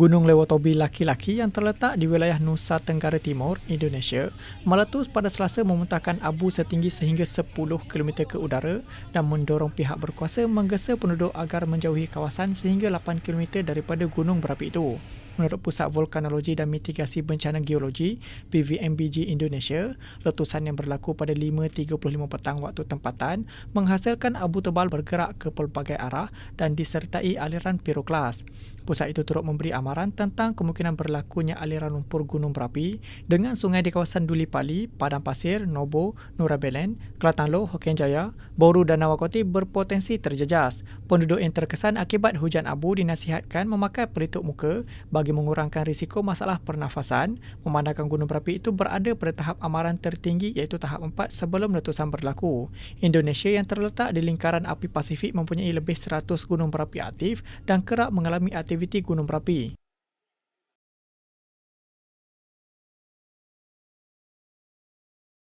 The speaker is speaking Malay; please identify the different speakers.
Speaker 1: Gunung Lewotobi laki-laki yang terletak di wilayah Nusa Tenggara Timur, Indonesia, meletus pada Selasa memuntahkan abu setinggi sehingga 10 km ke udara dan mendorong pihak berkuasa menggesa penduduk agar menjauhi kawasan sehingga 8 km daripada gunung berapi itu. Menurut Pusat Vulkanologi dan Mitigasi Bencana Geologi PVMBG Indonesia, letusan yang berlaku pada 5.35 petang waktu tempatan menghasilkan abu tebal bergerak ke pelbagai arah dan disertai aliran piroklas. Pusat itu turut memberi amaran tentang kemungkinan berlakunya aliran lumpur gunung berapi dengan sungai di kawasan Duli Pali, Padang Pasir, Nobo, Nurabelen, Kelantan Loh, Hokian Jaya, Boru dan Nawakoti berpotensi terjejas. Penduduk yang terkesan akibat hujan abu dinasihatkan memakai pelitup muka bagi bagi mengurangkan risiko masalah pernafasan, memandangkan gunung berapi itu berada pada tahap amaran tertinggi iaitu tahap 4 sebelum letusan berlaku. Indonesia yang terletak di lingkaran api Pasifik mempunyai lebih 100 gunung berapi aktif dan kerap mengalami aktiviti gunung berapi.